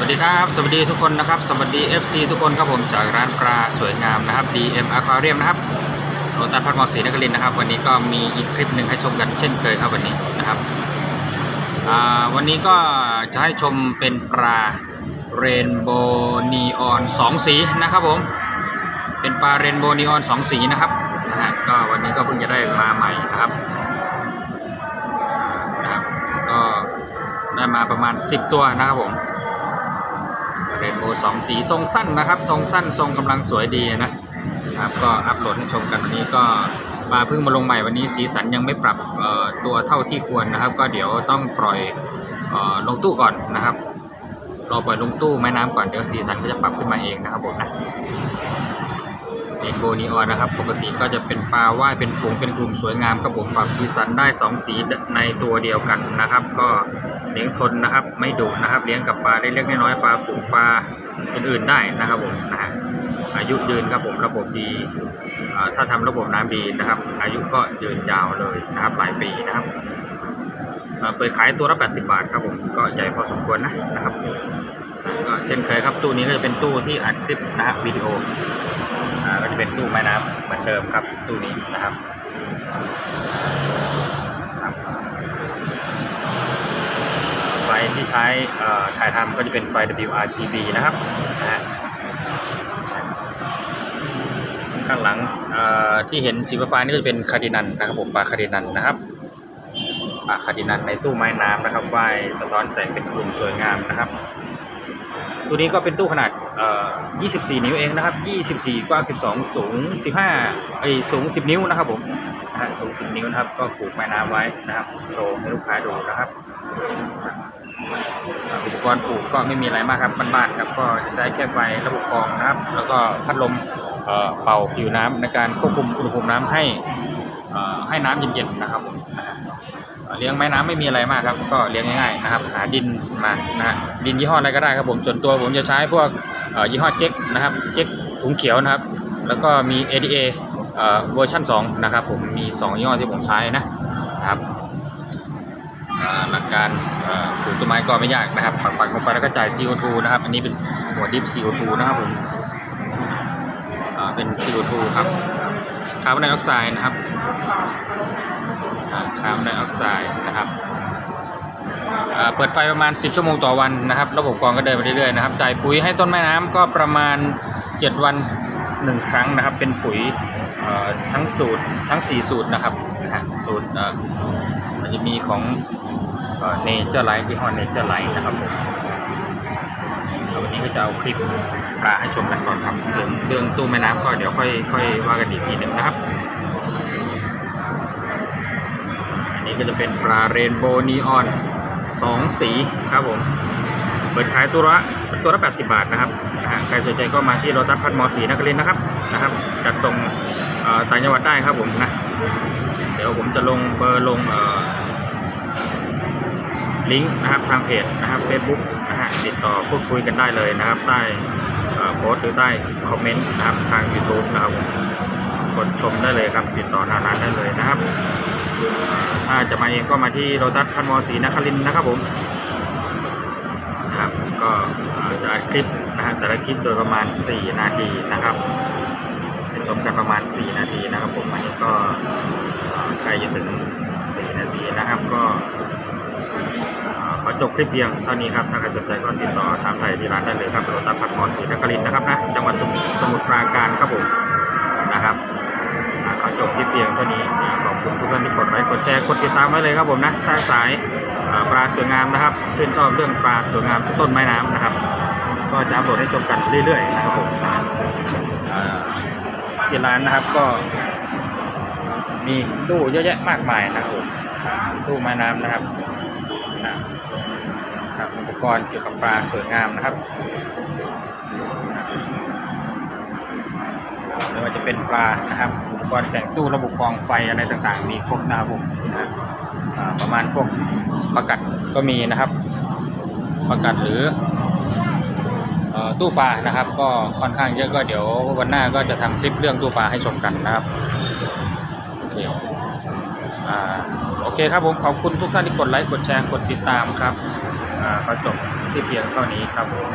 วัสดีครับ สวัสดีทุกคนนะครับ สวัสดี FC ทุกคนครับผมจากร้านปลาสวยงามนะครับ DM Aquarium นะครับโรตัสพัดมอศรีนครินนะครับ วันนี้ก็มีอีกคลิปหนึ่งให้ชมกันเช่นเคยครับวันนี้นะครับวันนี้ก็จะให้ชมเป็นปลาเรนโบนีออนสองสีนะครับผม เป็นปลาเรนโบนีออนสองสีนะครับนะฮะก็วันนี้ก็เพิ่งจะได้มาใหม่นะครับนะครับ ก็ได้มาประมาณ 10 ตัวนะครับผม เรนโบว์สองสีทรงสั้นนะครับทรงสั้นทรงกำลังสวยดีนะครับก็อัปโหลดให้ชมกันวันนี้ก็มาเพิ่งมาลงใหม่วันนี้สีสันยังไม่ปรับเอ่อตัวเท่าที่ควรนะครับ ก็เดี๋ยวต้องปล่อยออลงตู้ก่อนนะครับรอปล่อยลงตู้แม่น้ำก่อนเดี๋ยวสีสันก็จะปรับขึ้นมาเองนะครับผมนะ เรนโบนีออนนะครับ ปกติก็จะเป็นปลาว่ายเป็นฝูงเป็นกลุ่มสวยงามครับผมปรับสีสันได้สองสีในตัวเดียวกันนะครับ ก็เลี้ยงทนนะครับ ไม่ดุนะครับ เลี้ยงกับปลาได้เล็กน้อยปลาฝูงปลาอื่นๆได้นะครับผมนะฮะอายุยืนครับผมระบบดีถ้าทำระบบน้ำดีนะครับ อายุก็ยืนยาวเลยนะครับหลายปีนะครับเปิดขายตัวละ 80 บาทครับผมก็ใหญ่พอสมควรนะนะครับก็เช่นเคยครับตู้นี้ก็จะเป็นตู้ที่อัดคลิปนะฮะวิดีโอ ก็จะเป็นตู้ไม้น้ำเหมือนเดิมครับตู้นี้นะครับไฟที่ใช้ถ่ายทำก็จะเป็นไฟ WRGB นะครับนะฮะข้างหลังที่เห็นสีฟ้านี่ก็จะเป็นคาดินันนะครับผมปลาคาดินันนะครับปลาคาดินันในตู้ไม้น้ำนะครับว่ายสะท้อนแสงเป็นกลุ่มสวยงามนะครับ ตัวนี้ก็เป็นตู้ขนาด 24 นิ้วเองนะครับ 24 กว้าง 12 สูง 15ไอสูง 10 นิ้วนะครับผมนะฮะสูง 10 นิ้วนะครับ ก็ผูกไม้น้ำไว้นะครับ โชว์ให้ลูกค้าดูนะครับอุปกรณ์ปลูกก็ไม่มีอะไรมากครับบ้านๆครับก็จะใช้แค่ไฟระบบกรองนะครับ แล้วก็พัดลมเป่าผิวน้ำในการควบคุมอุณหภูมิน้ำให้ให้น้ำเย็นๆนะครับผมนะฮะ เลี้ยงไม้น้ำไม่มีอะไรมากครับ ก็เลี้ยงง่ายๆนะครับ หาดินมานะฮะดินยี่ห้ออะไรก็ได้ครับผมส่วนตัวผมจะใช้พวกยี่ห้อเจ๊กนะครับเจ๊กถุงเขียวนะครับ แล้วก็มี ADA เอ่อเวอร์ชัน2นะครับผมมี 2ยี่ห้อที่ผมใช้นะครับหลักการปลูกต้นไม้ก็ไม่ยากนะครับปักปักลงไปแล้วก็จ่าย CO2 นะครับ อันนี้เป็นหัวดิฟ CO2 นะครับผมเป็น CO2 ครับคาร์บอนไดออกไซด์นะครับ คาร์บอนไดออกไซด์นะครับอ่าเปิดไฟประมาณ 10 ชั่วโมงต่อวันนะครับ ระบบกรองก็เดินไปเรื่อยๆนะครับจ่ายปุ๋ยให้ต้นไม้น้ำก็ประมาณ 7 วัน 1 ครั้งนะครับ เป็นปุ๋ยเอ่อทั้งสูตรทั้ง 4 สูตรนะครับสูตรเอ่อมันจะมีของเนเจอร์ไลท์ที่ห้อเนเจอร์ไลท์นะครับผมววันนี้ก็จะเอาคลิปปลาให้ชมกันก่อนครับเรื่องเรื่องตู้แม่น้ำก็เดี๋ยวค่อยค่อยว่ากันอีกทีหนึ่งนะครับ ก็จะเป็นปลาเรนโบว์นีออนสองสีครับผม เปิดขายตัวละตัวละ80 บาทนะครับนะฮะใครสนใจก็มาที่โรตัสพัดมอสีนครินทร์นะครับนะครับจัดส่งต่างจังหวัดได้ครับผมนะ เดี๋ยวผมจะลงเบอร์ลงลิงก์นะครับทางเพจนะครับ Facebook นะฮะติดต่อพูดคุยกันได้เลยนะครับใต้โพสต์หรือใต้คอมเมนต์นะครับทาง YouTube นะครับกดชมได้เลยครับ ติดต่อหน้าร้านได้เลยนะครับ ถ้าจะมาเองก็มาที่โรตัสพันมอสีนครินนะครับผมนะครับก็จะอัดคลิปนะฮะแต่ละคลิปโดยประมาณ 4 นาทีนะครับให้ชมกันประมาณ 4 นาทีนะครับผมอันนี้ก็ใกล้จะถึง 4 นาทีนะครับก็ขอจบคลิปเพียงเท่านี้ครับ ถ้าใครสนใจก็ติดต่อถามไทยที่ร้านได้เลยครับโรตัสพักหมอศรีนครินนะครับนะจังหวัดสมุทรสมุทรปราการครับผม พียงเท่านี้ขอบคุณทุกท่านที่กดไลค์กดแชร์กดติดตามไว้เลยครับผมนะถ้าสายปลาสวยงามนะครับชื่นชอบเรื่องปลาสวยงามต้นไม้น้ำนะครับ ก็จะอัปโหลดให้ชมกันเรื่อยๆนะครับผมที่ร้านนะครับก็มีตู้เยอะแยะมากมายนะครับผมตู้ไม้น้ำนะครับอุปกรณ์เกี่ยวกับปลาสวยงามนะครับ เป็นปลานะครับอุปกรณ์แต่งตู้ระบบกองไฟอะไรต่างๆ มีครบนะครับผมนะอ่าประมาณพวกประกัดก็มีนะครับ ประกัดหรืออตู้ปลานะครับ ก็ค่อนข้างเยอะก็เดี๋ยววันหน้าก็จะทำคลิปเรื่องตู้ปลาให้ชมกันนะครับโอเคโอเคครับผมขอบคุณทุกท่านที่กดไลค์กดแชร์กดติดตามครับอ่าก็จบที่เพียงเท่านี้ครับผม